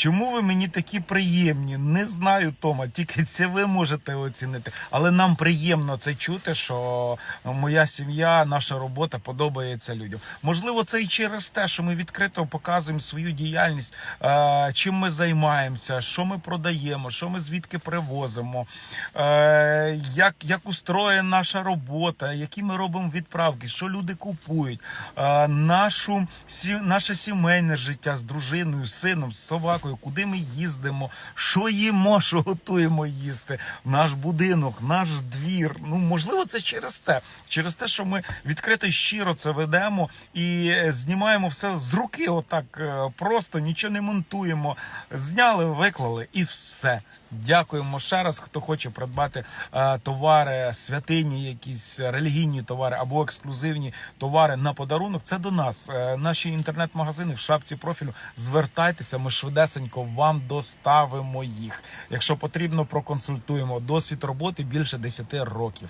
Чому ви мені такі приємні? Не знаю, Тома, тільки це ви можете оцінити. Але нам приємно це чути, що моя сім'я, наша робота подобається людям. Можливо, це і через те, що ми відкрито показуємо свою діяльність, е, чим ми займаємося, що ми продаємо, що ми звідки привозимо, е, як, як устроєна наша робота, які ми робимо відправки, що люди купують, е, нашу, наше сімейне життя з дружиною, з сином, з собакою, куди ми їздимо, що їмо, що готуємо їсти, наш будинок, наш двір. Ну можливо, це через те, через те, що ми відкрито і щиро це ведемо і е, знімаємо все з руки, отак е, просто нічого не монтуємо. Зняли, виклали і все. Дякуємо ще раз. Хто хоче придбати е, товари, святині, якісь релігійні товари або ексклюзивні товари на подарунок. Це до нас. Е, наші інтернет-магазини в шапці профілю. Звертайтеся, ми швидесенько вам доставимо їх. Якщо потрібно, проконсультуємо. Досвід роботи більше 10 років.